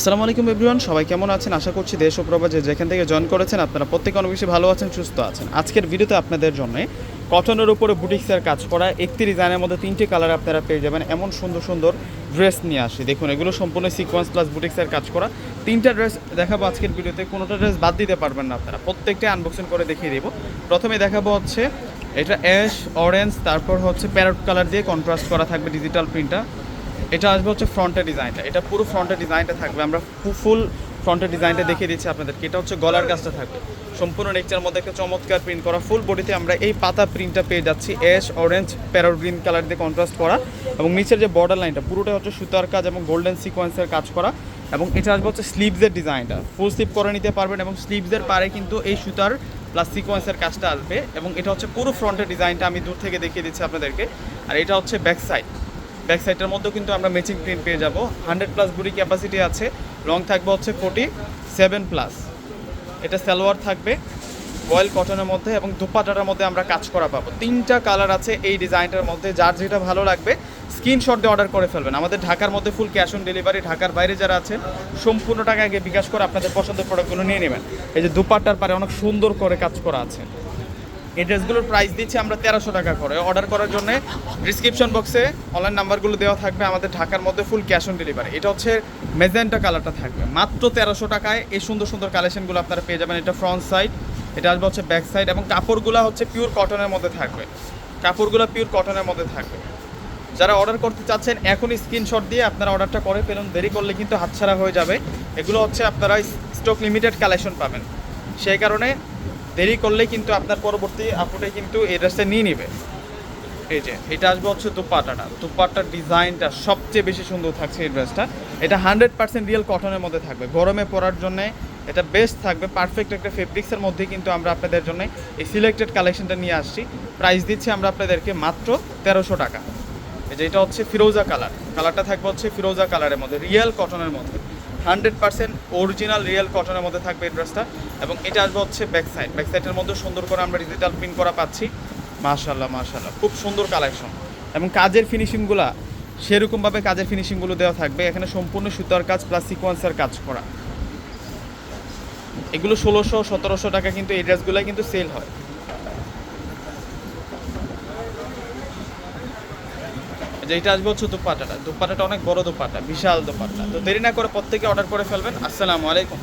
আসসালামু আলাইকুম এভরিওয়ান, সবাই কেমন আছেন? আশা করছি দেশ ও প্রবাসে যেখান থেকে জয়েন করেছেন আপনারা প্রত্যেকে অনেক বেশি ভালো আছেন, সুস্থ আছেন। আজকের ভিডিওতে আপনাদের জন্য কটনের উপরে বুটিক্সের কাজ করা একটি ডিজাইনের মধ্যে তিনটি কালার আপনারা পেয়ে যাবেন। এমন সুন্দর সুন্দর ড্রেস নিয়ে আসি। দেখুন, এগুলো সম্পূর্ণ সিকোয়েন্স প্লাস বুটিক্সের কাজ করা। তিনটা ড্রেস দেখাবো আজকের ভিডিওতে। কোনোটা ড্রেস বাদ দিতে পারবেন না আপনারা। প্রত্যেকটা আনবক্সিং করে দেখিয়ে দেবো। প্রথমে দেখাবো হচ্ছে, এটা অ্যাশ অরেঞ্জ তারপর হচ্ছে প্যারট কালার দিয়ে কন্ট্রাস্ট করা থাকবে ডিজিটাল প্রিন্টটা এটা আসবে হচ্ছে ফ্রন্টের ডিজাইনটা এটা পুরো ফ্রন্টের ডিজাইনটা থাকবে। আমরা ফুল ফ্রন্টের ডিজাইনটা দেখিয়ে দিচ্ছি আপনাদেরকে। এটা হচ্ছে গলার কাজটা থাকবে। সম্পূর্ণ নেকচার মধ্যে একটা চমৎকার প্রিন্ট করা। ফুল বডিতে আমরা এই পাতা প্রিন্টটা পেয়ে যাচ্ছি। Ash orange parrot green colour দিয়ে কন্ট্রাস্ট করা। এবং নিচের যে বর্ডার লাইনটা পুরোটা হচ্ছে সুতার কাজ এবং গোল্ডেন সিকোয়েন্সের কাজ করা। এবং এটা আসবে হচ্ছে স্লিভসের ডিজাইনটা ফুল স্লিপ করে নিতে পারবেন এবং স্লিভসের পারে কিন্তু এই সুতার প্লাস সিকোয়েন্সের কাজটা আসবে। এবং এটা হচ্ছে পুরো ফ্রন্টের ডিজাইনটা আমি দূর থেকে দেখিয়ে দিচ্ছি আপনাদেরকে। আর এটা হচ্ছে ব্যাক সাইড ব্যাক সাইডের মধ্যেও কিন্তু আমরা ম্যাচিং প্রিন্ট পেয়ে যাব। হান্ড্রেড প্লাস বুড়ি ক্যাপাসিটি আছে। লং থাকবে হচ্ছে ফোর্টি সেভেন প্লাস এটা সালোয়ার থাকবে রয়্যাল কটনের মধ্যে এবং দুপাটাটার মধ্যে আমরা কাজ করা পাবো। তিনটা কালার আছে এই ডিজাইনটার মধ্যে, যার যেটা ভালো লাগবে স্ক্রিনশট দিয়ে অর্ডার করে ফেলবেন। আমাদের ঢাকার মধ্যে ফুল ক্যাশ অন ডেলিভারি ঢাকার বাইরে যারা আছেন, সম্পূর্ণ টাকা আগে বিকাশ করে আপনাদের পছন্দের প্রোডাক্টগুলো নিয়ে নেবেন। এই যে দুপাট্টার পারে অনেক সুন্দর করে কাজ করা আছে। এই ড্রেসগুলোর প্রাইস দিচ্ছি আমরা তেরোশো টাকা করে। অর্ডার করার জন্য ডিসক্রিপশন বক্সে অনলাইন নাম্বারগুলো দেওয়া থাকবে, আমাদের ঢাকার মধ্যে ফুল ক্যাশ অন ডেলিভারি এটা হচ্ছে মেজেন্টা কালারটা থাকবে। মাত্র তেরোশো টাকায় এই সুন্দর সুন্দর কালেকশনগুলো আপনারা পেয়ে যাবেন। এটা ফ্রন্ট সাইড এটা আসবে হচ্ছে ব্যাক সাইড এবং কাপড়গুলো হচ্ছে পিওর কটনের মধ্যে থাকবে। কাপড়গুলো পিওর কটনের মধ্যে থাকবে। যারা অর্ডার করতে চাচ্ছেন এখনই স্ক্রিনশট দিয়ে আপনারা অর্ডারটা করে ফেলুন। দেরি করলে কিন্তু হাতছাড়া হয়ে যাবে। এগুলো হচ্ছে আপনারা স্টক লিমিটেড কালেকশন পাবেন। সেই কারণে দেরি করলে কিন্তু আপনার পরবর্তী আপুটে কিন্তু এই ড্রেসটা নিয়ে নেবে। এই যে, এটা আসবে হচ্ছে দুপাটাটা দুপাটার ডিজাইনটা সবচেয়ে বেশি সুন্দর থাকছে এই ড্রেসটা এটা হান্ড্রেড পার্সেন্ট রিয়েল কটনের মধ্যে থাকবে। গরমে পরার জন্য এটা বেস্ট থাকবে। পারফেক্ট একটা ফেব্রিক্সের মধ্যে কিন্তু আমরা আপনাদের জন্য এই সিলেক্টেড কালেকশনটা নিয়ে আসছি। প্রাইস দিচ্ছি আমরা আপনাদেরকে মাত্র তেরোশো টাকা। এই যে, এটা হচ্ছে ফিরোজা কালার কালারটা থাকবে হচ্ছে ফিরোজা কালারের মধ্যে রিয়েল কটনের মধ্যে। হান্ড্রেড পার্সেন্ট অরিজিনাল রিয়েল কটনের মধ্যে থাকবে এই ড্রেসটা এবং এটা আসবে হচ্ছে ব্যাক সাইড ব্যাক সাইডের মধ্যে সুন্দর করে আমরা ডিজিটাল প্রিন্ট করা পাচ্ছি। মাশাল্লাহ মাশাল্লাহ খুব সুন্দর কালেকশন এবং কাজের ফিনিশিংগুলা সেরকমভাবে কাজের ফিনিশিংগুলো দেওয়া থাকবে। এখানে সম্পূর্ণ সুতার কাজ প্লাস সিকোয়েন্সের কাজ করা। এগুলো ষোলোশো, সতেরোশো টাকা কিন্তু এই ড্রেসগুলো কিন্তু সেল হয়। যেটা আসবে হচ্ছে দুপাটাটা। দুপাটাটা অনেক বড় দুপাটা, বিশাল দুপাটা। তো দেরি না করে প্রত্যেকে অর্ডার করে ফেলবেন। আসসালামু আলাইকুম।